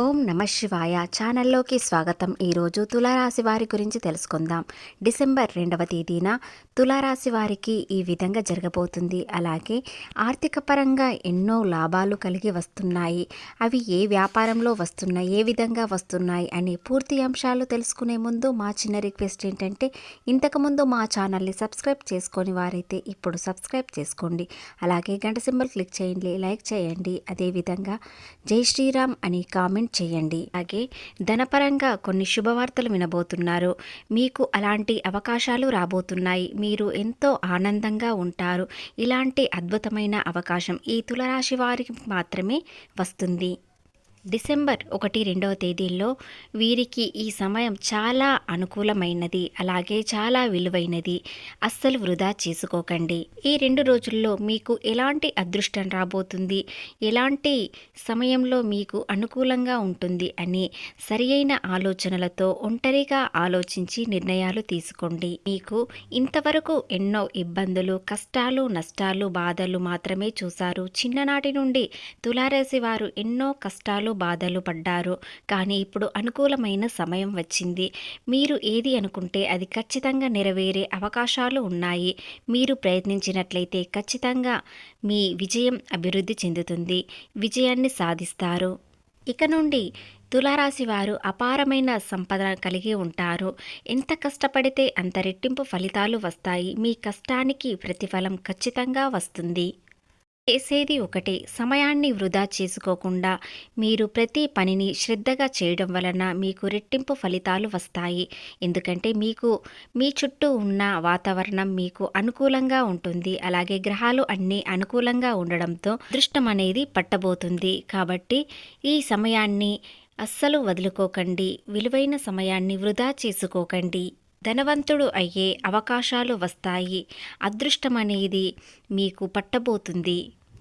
ఓం నమ శివాయ. ఛానల్లోకి స్వాగతం. ఈరోజు తులారాశి వారి గురించి తెలుసుకుందాం. డిసెంబర్ రెండవ తేదీన తులారాశి వారికి ఈ విధంగా జరగబోతుంది. అలాగే ఆర్థిక పరంగా ఎన్నో లాభాలు కలిగి వస్తున్నాయి. అవి ఏ వ్యాపారంలో వస్తున్నాయి ఏ విధంగా వస్తున్నాయి అనే పూర్తి అంశాలు తెలుసుకునే ముందు మా చిన్న రిక్వెస్ట్ ఏంటంటే ఇంతకుముందు మా ఛానల్ని సబ్స్క్రైబ్ చేసుకొని వారైతే ఇప్పుడు సబ్స్క్రైబ్ చేసుకోండి. అలాగే గంట సింబల్ క్లిక్ చేయండి లైక్ చేయండి. అదేవిధంగా జై శ్రీరామ్ అని కామెంట్ చేయండి. అలాగే ధనపరంగా కొన్ని శుభవార్తలు వినబోతున్నారు. మీకు అలాంటి అవకాశాలు రాబోతున్నాయి. మీరు ఎంతో ఆనందంగా ఉంటారు. ఇలాంటి అద్భుతమైన అవకాశం ఈ తులరాశి వారికి మాత్రమే వస్తుంది. డిసెంబర్ ఒకటి రెండవ తేదీల్లో వీరికి ఈ సమయం చాలా అనుకూలమైనది అలాగే చాలా విలువైనది. అస్సలు వృధా చేసుకోకండి. ఈ రెండు రోజుల్లో మీకు ఎలాంటి అదృష్టం రాబోతుంది? ఎలాంటి సమయంలో మీకు అనుకూలంగా ఉంటుంది అని సరియైన ఆలోచనలతో ఒంటరిగా ఆలోచించి నిర్ణయాలు తీసుకోండి. మీకు ఇంతవరకు ఎన్నో ఇబ్బందులు కష్టాలు నష్టాలు బాధలు మాత్రమే చూశారు. చిన్ననాటి నుండి తులారాశి వారు ఎన్నో కష్టాలు బాధలు పడ్డారు. కానీ ఇప్పుడు అనుకూలమైన సమయం వచ్చింది. మీరు ఏది అనుకుంటే అది ఖచ్చితంగా నెరవేరే అవకాశాలు ఉన్నాయి. మీరు ప్రయత్నించినట్లయితే ఖచ్చితంగా మీ విజయం అభివృద్ధి చెందుతుంది. విజయాన్ని సాధిస్తారు. ఇక నుండి తులారాశి వారు అపారమైన సంపద కలిగి ఉంటారు. ఎంత కష్టపడితే అంత రెట్టింపు ఫలితాలు వస్తాయి. మీ కష్టానికి ప్రతిఫలం ఖచ్చితంగా వస్తుంది. చేసేది ఒకటే. సమయాన్ని వృధా చేసుకోకుండా మీరు ప్రతి పనిని శ్రద్ధగా చేయడం వలన మీకు రెట్టింపు ఫలితాలు వస్తాయి. ఎందుకంటే మీకు మీ చుట్టూ ఉన్న వాతావరణం మీకు అనుకూలంగా ఉంటుంది. అలాగే గ్రహాలు అన్నీ అనుకూలంగా ఉండడంతో అదృష్టం అనేది పట్టబోతుంది. కాబట్టి ఈ సమయాన్ని అస్సలు వదులుకోకండి. విలువైన సమయాన్ని వృధా చేసుకోకండి. ధనవంతుడు అయ్యే అవకాశాలు వస్తాయి. అదృష్టం అనేది మీకు పట్టబోతుంది.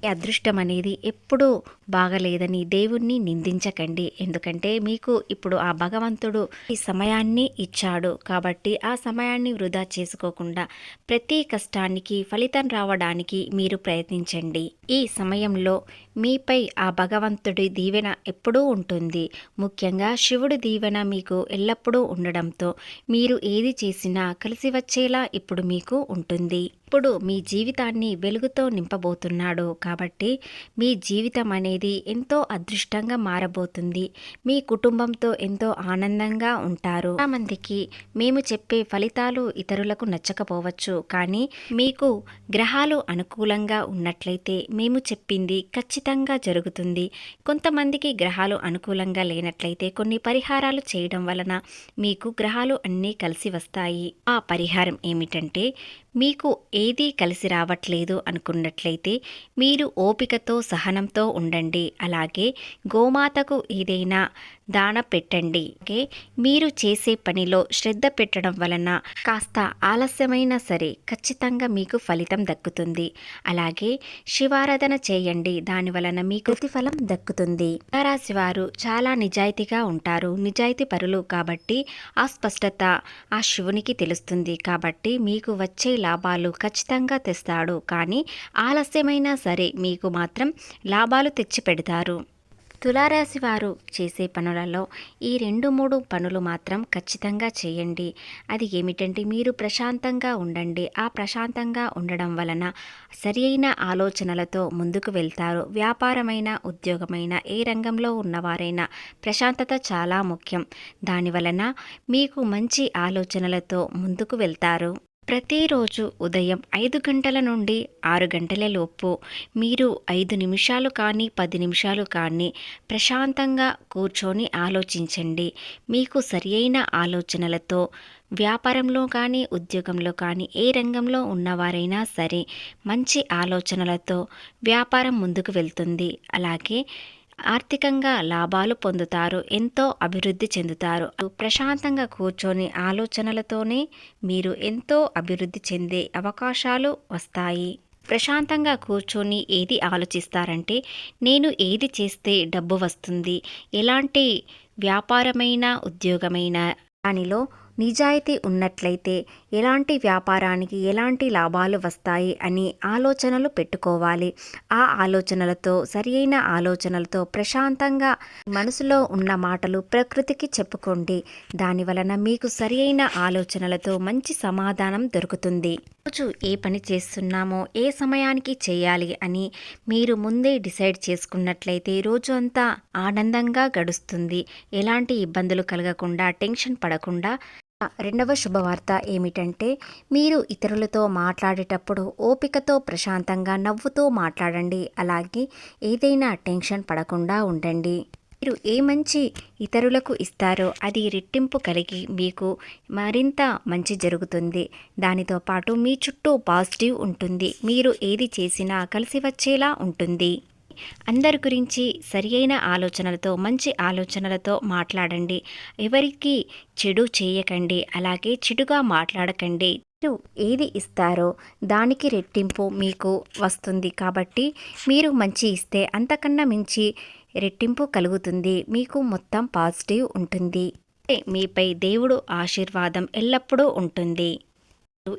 అదృష్టం అనేది ఎప్పుడూ బాగలేదని దేవుణ్ణి నిందించకండి. ఎందుకంటే మీకు ఇప్పుడు ఆ భగవంతుడు ఈ సమయాన్ని ఇచ్చాడు. కాబట్టి ఆ సమయాన్ని వృధా చేసుకోకుండా ప్రతి కష్టానికి ఫలితం రావడానికి మీరు ప్రయత్నించండి. ఈ సమయంలో మీపై ఆ భగవంతుడి దీవెన ఎప్పుడూ ఉంటుంది. ముఖ్యంగా శివుడి దీవెన మీకు ఎల్లప్పుడూ ఉండడంతో మీరు ఏది చేసినా కలిసి వచ్చేలా ఇప్పుడు మీకు ఉంటుంది. ఇప్పుడు మీ జీవితాన్ని వెలుగుతో నింపబోతున్నాడు కాబట్టి మీ జీవితం అనేది ఎంతో అదృష్టంగా మారబోతుంది. మీ కుటుంబంతో ఎంతో ఆనందంగా ఉంటారు. చాలామందికి మేము చెప్పే ఫలితాలు ఇతరులకు నచ్చకపోవచ్చు. కానీ మీకు గ్రహాలు అనుకూలంగా ఉన్నట్లయితే మేము చెప్పింది ఖచ్చితంగా ఖచ్చితంగా జరుగుతుంది. కొంతమందికి గ్రహాలు అనుకూలంగా లేనట్లయితే కొన్ని పరిహారాలు చేయడం వలన మీకు గ్రహాలు అన్నీ కలిసి వస్తాయి. ఆ పరిహారం ఏమిటంటే మీకు ఏదీ కలిసి రావట్లేదు అనుకున్నట్లయితే మీరు ఓపికతో సహనంతో ఉండండి. అలాగే గోమాతకు ఏదైనా దాన పెట్టండి. ఓకే మీరు చేసే పనిలో శ్రద్ధ పెట్టడం వలన కాస్త ఆలస్యమైనా సరే ఖచ్చితంగా మీకు ఫలితం దక్కుతుంది. అలాగే శివారాధన చేయండి. దాని వలన మీకు ప్రతిఫలం దక్కుతుంది. రాశి వారు చాలా నిజాయితీగా ఉంటారు. నిజాయితీ పరులు కాబట్టి ఆ స్పష్టత ఆ శివునికి తెలుస్తుంది. కాబట్టి మీకు వచ్చే లాభాలు ఖచ్చితంగా తెస్తాడు. కానీ ఆలస్యమైనా సరే మీకు మాత్రం లాభాలు తెచ్చి పెడతారు తులారాశి వారు చేసే పనులలో ఈ రెండు మూడు పనులు మాత్రం ఖచ్చితంగా చేయండి. అది ఏమిటంటే మీరు ప్రశాంతంగా ఉండండి. ఆ ప్రశాంతంగా ఉండడం వలన సరి అయిన ఆలోచనలతో ముందుకు వెళ్తారు. వ్యాపారమైన ఉద్యోగమైన ఏ రంగంలో ఉన్నవారైనా ప్రశాంతత చాలా ముఖ్యం. దాని వలన మీకు మంచి ఆలోచనలతో ముందుకు వెళ్తారు. ప్రతిరోజు ఉదయం ఐదు గంటల నుండి ఆరు గంటల లోపు మీరు ఐదు నిమిషాలు కానీ పది నిమిషాలు కానీ ప్రశాంతంగా కూర్చొని ఆలోచించండి. మీకు సరియైన ఆలోచనలతో వ్యాపారంలో కానీ ఉద్యోగంలో కానీ ఏ రంగంలో ఉన్నవారైనా సరే మంచి ఆలోచనలతో వ్యాపారం ముందుకు వెళ్తుంది. అలాగే ఆర్థికంగా లాభాలు పొందుతారు ఎంతో అభివృద్ధి చెందుతారు. ప్రశాంతంగా కూర్చొని ఆలోచనలతోనే మీరు ఎంతో అభివృద్ధి చెందే అవకాశాలు వస్తాయి. ప్రశాంతంగా కూర్చొని ఏది ఆలోచిస్తారంటే నేను ఏది చేస్తే డబ్బు వస్తుంది ఎలాంటి వ్యాపారమైన ఉద్యోగమైన దానిలో నిజాయితీ ఉన్నట్లయితే ఎలాంటి వ్యాపారానికి ఎలాంటి లాభాలు వస్తాయి అని ఆలోచనలు పెట్టుకోవాలి. ఆ ఆలోచనలతో సరియైన ఆలోచనలతో ప్రశాంతంగా మనసులో ఉన్న మాటలు ప్రకృతికి చెప్పుకోండి. దాని వలన మీకు సరియైన ఆలోచనలతో మంచి సమాధానం దొరుకుతుంది. రోజు ఏ పని చేస్తున్నామో ఏ సమయానికి చేయాలి అని మీరు ముందే డిసైడ్ చేసుకున్నట్లయితే రోజు అంతా ఆనందంగా గడుస్తుంది. ఎలాంటి ఇబ్బందులు కలగకుండా టెన్షన్ పడకుండా రెండవ శుభవార్త ఏమిటంటే మీరు ఇతరులతో మాట్లాడేటప్పుడు ఓపికతో ప్రశాంతంగా నవ్వుతూ మాట్లాడండి. అలాగే ఏదైనా టెన్షన్ పడకుండా ఉండండి. మీరు ఏ మంచి ఇతరులకు ఇస్తారో అది రెట్టింపు కలిగి మీకు మరింత మంచి జరుగుతుంది. దానితో పాటు మీ చుట్టూ పాజిటివ్ ఉంటుంది. మీరు ఏది చేసినా కలిసి వచ్చేలా ఉంటుంది. అందరి గురించి సరియైన ఆలోచనలతో మంచి ఆలోచనలతో మాట్లాడండి. ఎవరికి చెడు చేయకండి అలాగే చెడుగా మాట్లాడకండి. మీరు ఏది ఇస్తారో దానికి రెట్టింపు మీకు వస్తుంది కాబట్టి మీరు మంచి ఇస్తే అంతకన్నా మించి రెట్టింపు కలుగుతుంది. మీకు మొత్తం పాజిటివ్ ఉంటుంది. మీపై దేవుడు ఆశీర్వాదం ఎల్లప్పుడూ ఉంటుంది.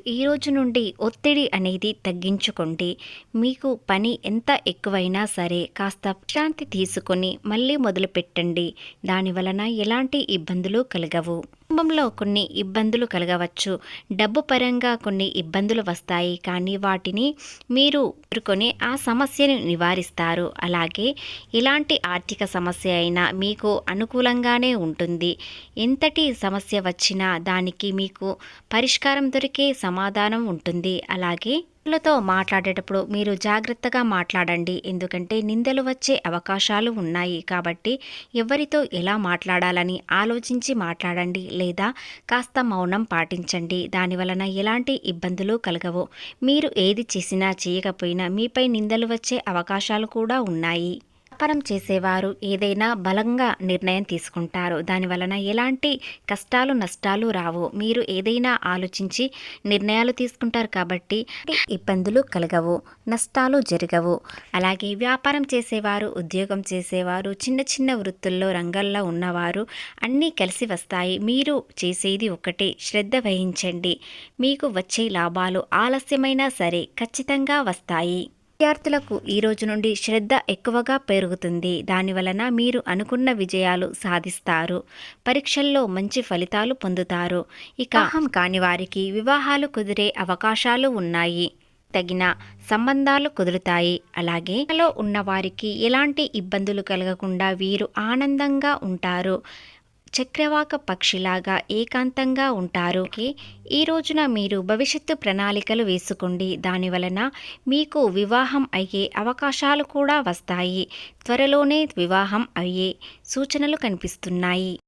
ఈ రోజు నుండి ఒత్తిడి అనేది తగ్గించుకోండి మీకు పని ఎంత ఎక్కువైనా సరే కాస్త విశ్రాంతి తీసుకొని మళ్ళీ మొదలు పెట్టండి దాని వలన ఎలాంటి ఇబ్బందులు కలగవు. కుటుంబంలో కొన్ని ఇబ్బందులు కలగవచ్చు. డబ్బు పరంగా కొన్ని ఇబ్బందులు వస్తాయి. కానీ వాటిని మీరు ఎదుర్కొని ఆ సమస్యను నివారిస్తారు. అలాగే ఇలాంటి ఆర్థిక సమస్య అయినా మీకు అనుకూలంగానే ఉంటుంది. ఎంతటి సమస్య వచ్చినా దానికి మీకు పరిష్కారం దొరికే సమాధానం ఉంటుంది. అలాగే ఇతరులతో మాట్లాడేటప్పుడు మీరు జాగ్రత్తగా మాట్లాడండి. ఎందుకంటే నిందలు వచ్చే అవకాశాలు ఉన్నాయి. కాబట్టి ఎవరితో ఎలా మాట్లాడాలని ఆలోచించి మాట్లాడండి. లేదా కాస్త మౌనం పాటించండి. దాని వలన ఎలాంటి ఇబ్బందులు కలగవు. మీరు ఏది చేసినా చేయకపోయినా మీపై నిందలు వచ్చే అవకాశాలు కూడా ఉన్నాయి. వ్యాపారం చేసేవారు ఏదైనా బలంగా నిర్ణయం తీసుకుంటారు. దాని వలన ఎలాంటి కష్టాలు నష్టాలు రావు. మీరు ఏదైనా ఆలోచించి నిర్ణయాలు తీసుకుంటారు కాబట్టి ఇబ్బందులు కలగవు నష్టాలు జరగవు. అలాగే వ్యాపారం చేసేవారు ఉద్యోగం చేసేవారు చిన్న చిన్న వృత్తుల్లో రంగాల్లో ఉన్నవారు అన్నీ కలిసి వస్తాయి. మీరు చేసేది ఒకటే శ్రద్ధ వహించండి. మీకు వచ్చే లాభాలు ఆలస్యమైనా సరే ఖచ్చితంగా వస్తాయి. విద్యార్థులకు ఈ రోజు నుండి శ్రద్ధ ఎక్కువగా పెరుగుతుంది. దాని వలన మీరు అనుకున్న విజయాలు సాధిస్తారు. పరీక్షల్లో మంచి ఫలితాలు పొందుతారు. ఇక అహం కాని వారికి వివాహాలు కుదిరే అవకాశాలు ఉన్నాయి. తగిన సంబంధాలు కుదురుతాయి. అలాగే లో ఉన్నవారికి ఎలాంటి ఇబ్బందులు కలగకుండా వీరు ఆనందంగా ఉంటారు. చక్రవాక పక్షిలాగా ఏకాంతంగా ఉంటారు. ఈ రోజున మీరు భవిష్యత్తు ప్రణాళికలు వేసుకోండి. దాని వలన మీకు వివాహం అయ్యే అవకాశాలు కూడా వస్తాయి. త్వరలోనే వివాహం అయ్యే సూచనలు కనిపిస్తున్నాయి.